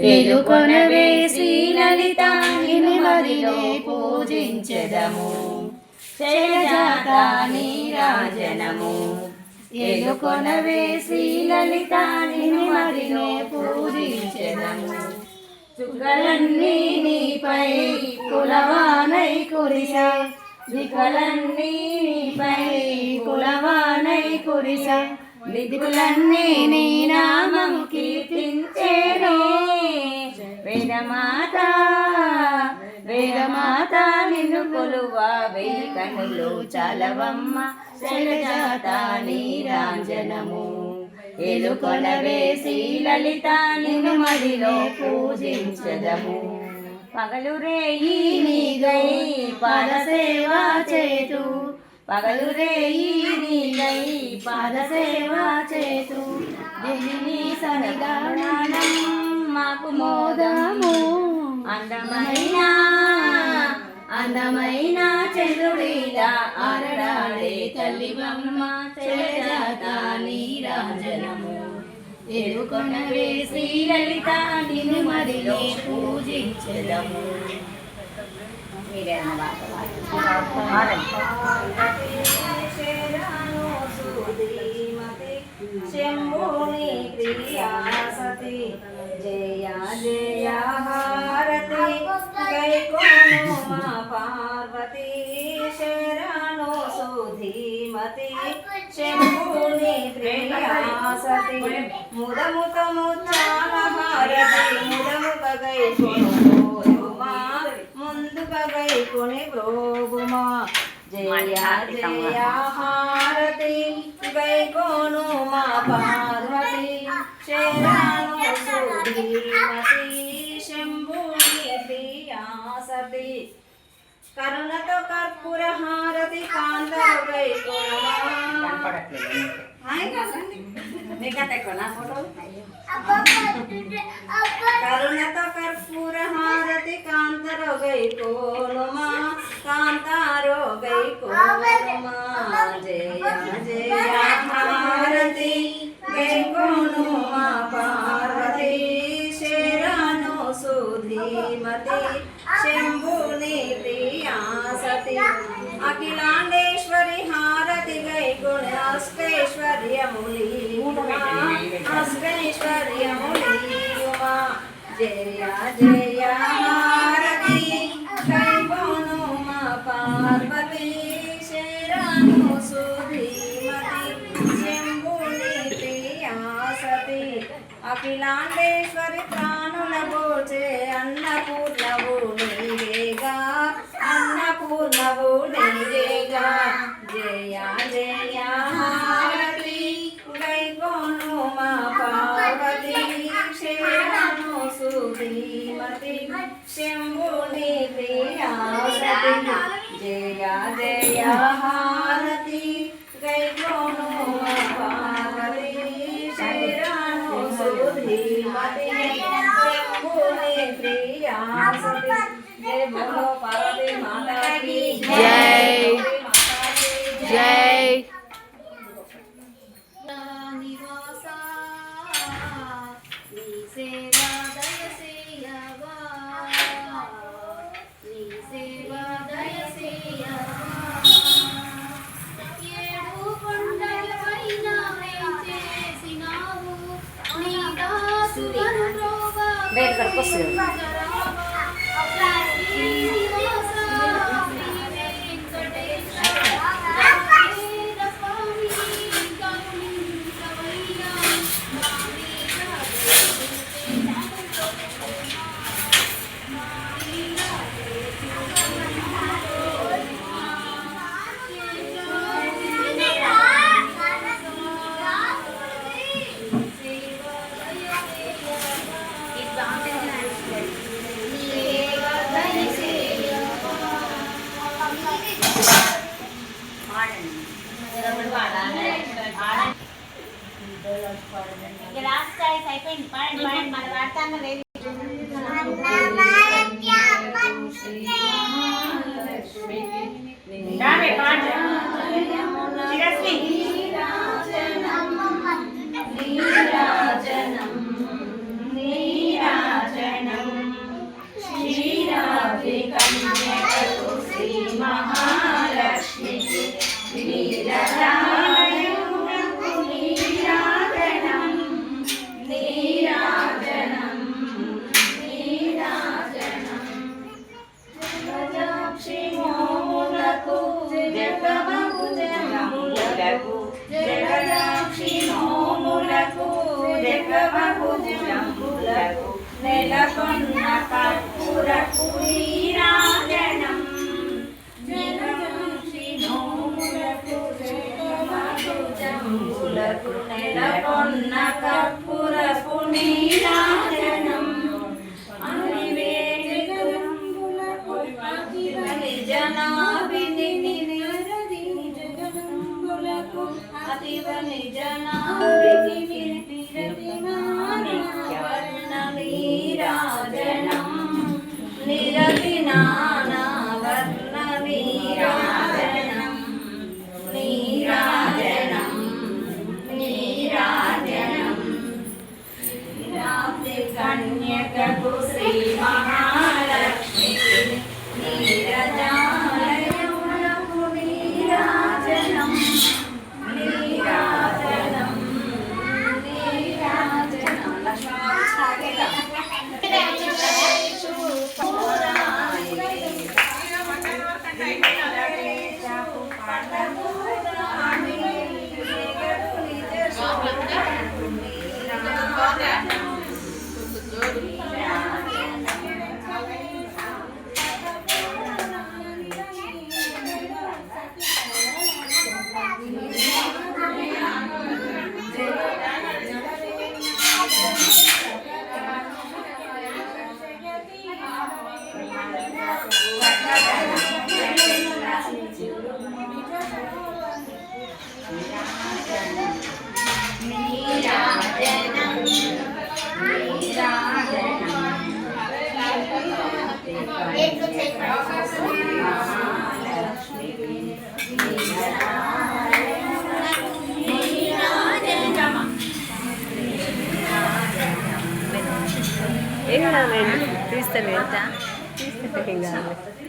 ఎలుకొనవే శ్రీలలిత నిన్ను మదిలో పూజించెదము. శైలజాత నీరాజనము. ఎలుకొనవే శ్రీలలిత నిన్ను మదిలో పూజించెదము. చుక్కలన్నీ నీపై కులవానై కురిస. దిక్కలన్నీ నీపై కులవానై కురిస. నిధులన్నీ నీ నామం కీర్తించేనే. వేదమాత వేదమాత నిన్ను కొలువా వెయ్యి కన్నులు చాలవమ్మ. శైలజాత నీరాంజనము. ఎలుకొల వేసి లలిత నిన్ను మదిలో పూజించదము. పగలు రేయి నీగై పాదసేవ చేతు. పగలు రేయి నీగై పాదసేవ చేతు. జనిని సన్నిధానం మాకు మోదము. అందమైన అందమైన చంద్రుడిలా ఆరడాడే తల్లివమ్మ చెలజాత నీరాజనము. ఎరుకొనవే శ్రీలలిత నిన్ను మదిలో పూజించదము. మీరే శంభుని ప్రియాసతి జయ జయ హారతి. గైకోను మా పార్వతి. శరణు సుధీమతి. శంభుని ప్రియాసతి సతి. ముదముత ముచ్చాల హారతి ముదముక గైకోను మా ముందుక గైకొని ప్రోగుమా జయ జయ హారతి. గైకో సుధీమతి శంభుని ప్రియా సతి కరుణతో కర్పూర హారతి కాంతలు గైకోను కరుణత కర్పూర హారతి కాంతరోగై కోనుమా కాంతారోగై కోనుమా జయ జయ హారతి గై కోనుమా పార్వతి శరణు సుధీమతి శంభుని ప్రియా సతి అఖిలాండేశ్వరి హారతి గై గుణ అష్టైశ్వర్యములి అష్టైశ్వర్యములి ఉమా జయ జయ హారతి గై గుణు మా పార్వతి జయ జయ హారతి గైకోను మా పార్వతి శరణు సుధీమతి శంభుని ప్రియాసతి జయ జయ హారతి గైకోను మా పార్వతి శరణు సుధీమతి శంభుని ప్రియాసతి జయ బోలో పార్వతి మాతా కీ జై. జై నివాసా నీ సేవా Cá mè. నెలకొన్న కర్పూరపు నీరాజనం నెలకొన్న Thank you. కాదండి తీస్తాను తీస్తే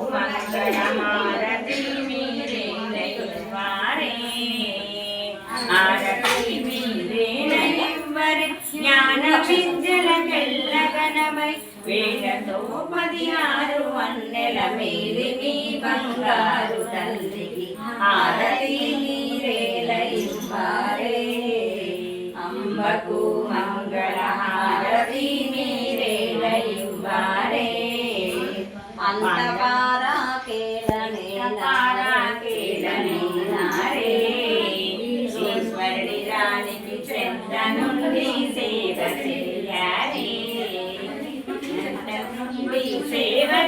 ¿ah? ఏం కాదు జ్ఞాన విద్యల కెల్లగనమై వేలతో పదిహారు వన్నెల మీరి మీ బంగారు తల్లికి ఆరతి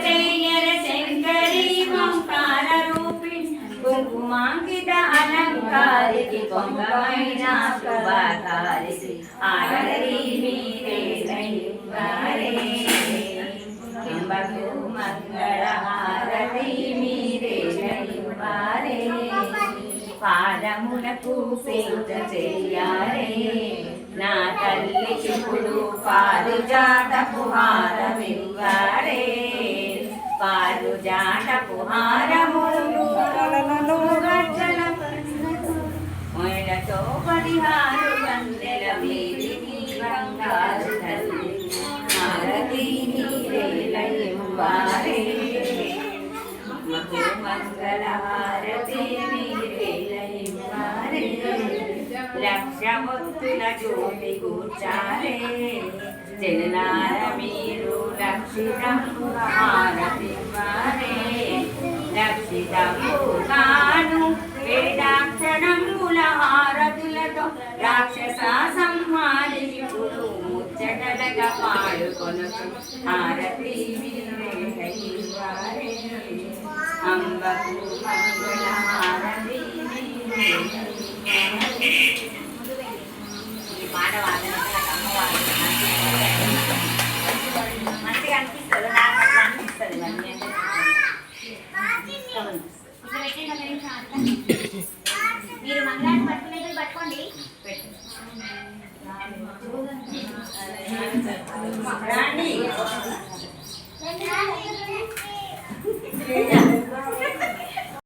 సేవ చెయ్యర శంకరి కుంకుమాంకిత అలంకారికి కొంగమైన శుభకారికి ఆరతి మీరే దైవారే అంబకు మీరే పాదములకు నా తల్లి ఇప్పుడు పాలు జాత పుహారమివ్వారే వారు జాట పుహారములు లక్ష జ్యోతి కూర్చారే జనార మీరు రక్షితము హారతి రక్షితము కాను వేదాక్షరముల హారతులతో రాక్షస సంహారికి పురు ముచ్చటలగా పాడుకొనుచు హారతి అంబకు మంగళ హారతి ఈ పాట వాదనకు